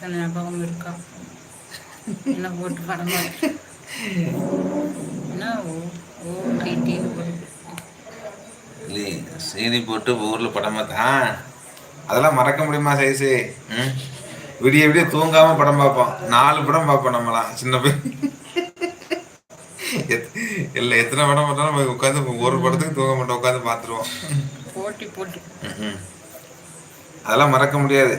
இருக்க ஞாபகம் இருக்கா? என்ன போட்டு படம் என்ன? ஓ ஓ டிடின்னு போட்டு. இல்லையே சீனி போட்டு ஊரில் படம் பார்த்தா அதெல்லாம் மறக்க முடியுமா சைஸு ம்? விடிய விடிய தூங்காம படம் பார்ப்போம். நாலு படம் பார்ப்போம் நம்மலாம் சின்ன பையன் இல்லை எத்தனை படம் பார்த்தாலும் உட்காந்து ஒரு படத்துக்கு தூங்க மாட்டோம் உட்காந்து பார்த்துருவோம். போட்டி போட்டி. அதெல்லாம் மறக்க முடியாது.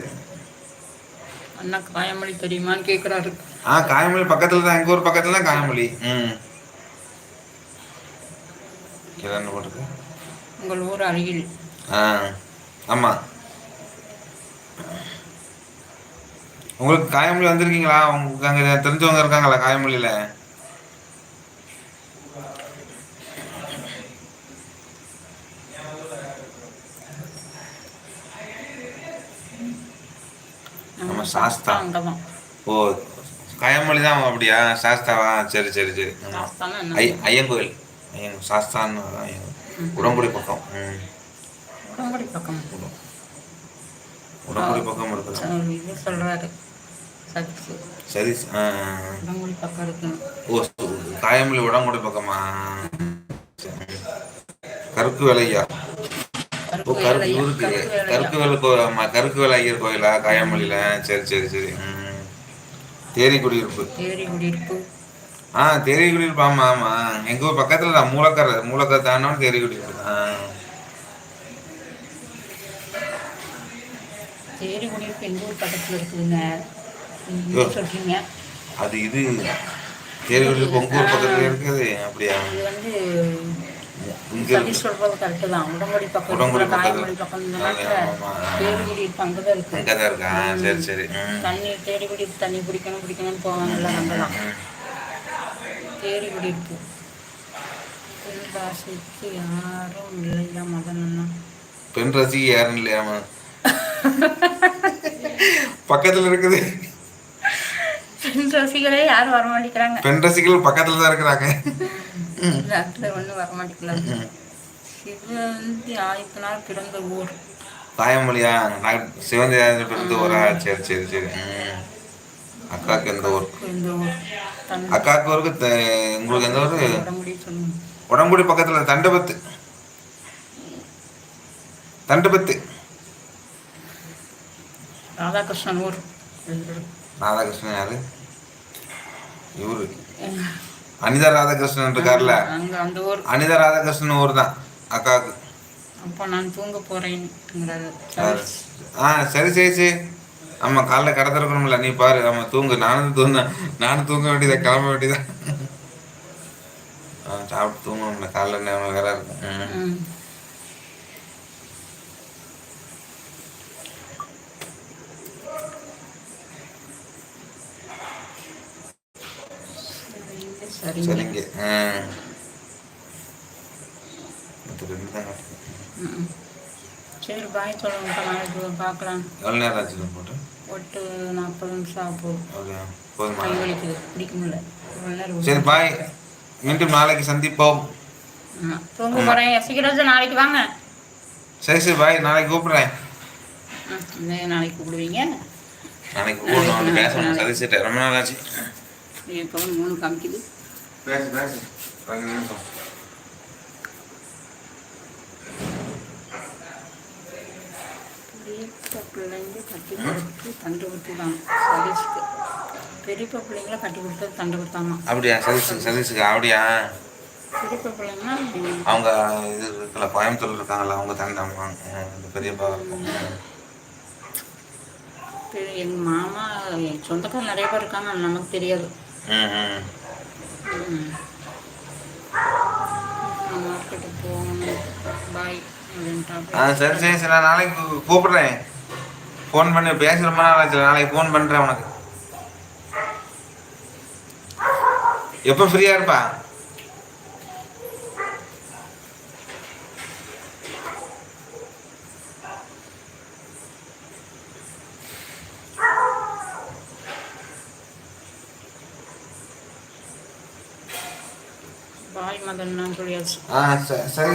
அண்ணா காயமொழி தெரியுமான்னு கேட்குறாரு ஆ காயமொழி பக்கத்துல தான் எங்க ஊர் பக்கத்துல தான் காயமொழி. ம். என்ன போட்டுருக்கு உங்கள் ஊர் அருகில். ஆ ஆமாம் உங்களுக்கு காயமொழி வந்திருக்கீங்களா? உங்களுக்கு அங்கே தெரிஞ்சவங்க இருக்காங்களா காயமொழியில். நம்ம சாஸ்தா. ஓ காயமொழி தான் அப்படியா? சாஸ்தாவா சரி சரி சரி. ஐயங்கோயில். ஐயன் சாஸ்தான்னு உடம்புடி பக்கம். ம். உடம்படி பக்கம். உடம்புடி பக்கம் இருக்குது இது ஆ. உடம்படி பக்கம் இருக்குன்னு ஓ காயமொழி உடம்புடி பக்கமா? கருக்கு வேலையா? ஓ வேலையா, இவருக்கு கருப்பு வேலையா. கருக்கு வேலை கோ ஆமா, கருக்கு வேலை ஐயர் கோயிலா? காயமொழியில சரி சரி சரி. ம். தேரி குடியிருப்பு ஆ தேரி குடியிருப்பு ஆமா ஆமா. எங்க ஊர் பக்கத்துல தான் மூலக்கரை மூலக்கரை தேரி குடியிருப்பு எங்கள் ஊர் பக்கத்தில் இருக்குதுங்க. சொல்றீங்க? அது இது. தேரி குடியிருப்பு ஊர் பக்கத்துல இருக்குது? அப்படியா? இது வந்து சொல்றது கரெக்டு தான். உடம்படி பக்கம் உடம்படி பக்கம் இந்த அங்கே தான் இருக்கு. இருக்கா. சரி சரி. ம். தண்ணி தேடி குடியிருப்பு தண்ணி குடிக்கணும் குடிக்கணும்னு போவாங்கல்ல அங்கே தான் ம். தேடி குடியிருப்பு பெண் ராசிக்கு யாரும் இல்லையா மதன் அண்ணா? பெண் ரசிகை யாரும் இல்லையாமா பக்கத்துல இருக்குது. பெண் ராசிகளே யாரும் வர மாட்டேங்கிறாங்க. பெண் ரசிகர்கள் பக்கத்துல தான் இருக்கிறாங்க. டாக்டர் ஒன்றும் வர மாட்டேங்கிறாங்க சிவந்தி ஆதித்தனார் பிறந்த ஊர். தாயமொழியா சிவந்தி பிறந்து ஊரா? சரி சரி சரி. அக்காவுக்கு எந்த ஊர்? அக்காவுக்கு ஊருக்கு உங்களுக்கு எந்த ஊர்? உடம்புடி பக்கத்துல தண்டபத்து. தண்டபத்து. ராதாகிருஷ்ணன் ஊர். ராதாகிருஷ்ணன் யாரு? இவரு. அனிதா ராதாகிருஷ்ணன் இருக்கார்ல அங்கே அந்த ஊர். அனிதா ராதாகிருஷ்ணன் ஊர் தான். அக்காவுக்கு. அப்போ நான் தூங்க போகிறேன்ங்கிறாரு ஆ சரி சரி சரி. ஆமாம் காலைல கடை திறக்கணும்ல. நீ பாரு ஆமாம் தூங்கு. நானும் தூங்க நானும் தூங்க வேண்டியதா? கிளம்ப வேண்டியதா? சாப்பிட்டு தூங்கணும்ல. காலைல நேரம் வேற இருக்கும் சரிங்க. சரி பாய் சொல்லுங்க நாளைக்கு பார்க்கலாம். எவ்வளோ நேரம் ஆச்சு போட்டு? ஒட்டு நாற்பது நிமிஷம் ஆக போகுது. அப்படியா போதுமா? வலிக்குது. பிடிக்க முடியல. சரி பாய் மீண்டும் நாளைக்கு சந்திப்போம். தூங்க போகிறேன் எசிக்கிறது நாளைக்கு வாங்க. சரி சரி பாய் நாளைக்கு கூப்பிடுறேன். நாளைக்கு கூப்பிடுவீங்க. நாளைக்கு கூப்பிடணும். பேசணும் சதிச்சிட்டேன் ரொம்ப நாள் ஆச்சு. மூணு காமிக்குது பேசு பேசு ரெண்டு நிமிஷம் பெரியப்பா பிள்ளைங்க கட்டி கொடுத்து தண்டு கொடுத்துதான். சதீஷ்க்கு. பெரியப்பா பிள்ளைங்கள கட்டி கொடுத்தது தண்டு கொடுத்தாமா? அப்படியா? சதீஷ் சதீஷுக்கு அப்படியா? பெரியப்பா பிள்ளைங்கன்னா அவங்க இது இருக்குல்ல கோயம்புத்தூர்ல இருக்காங்கல்ல அவங்க தந்தாமா பெரியப்பா இருக்கும். பெரிய எங்கள் மாமா சொந்தக்காரர் நிறைய பேர் இருக்காங்க நமக்கு தெரியாது. மார்க்கெட்டுக்கு போகணும் பாய் ஆ சரி சரி சரி நான் நாளைக்கு கூப்பிடுறேன். ஃபோன் பண்ணி பேசி ரொம்ப நாள் ஆச்சு நாளைக்கு ஃபோன் பண்ணுறேன் உனக்கு. எப்போ ஃப்ரீயாக இருப்பா? பாய் மதன் நான் சொல்லியாச்சு ஆ ச- சரி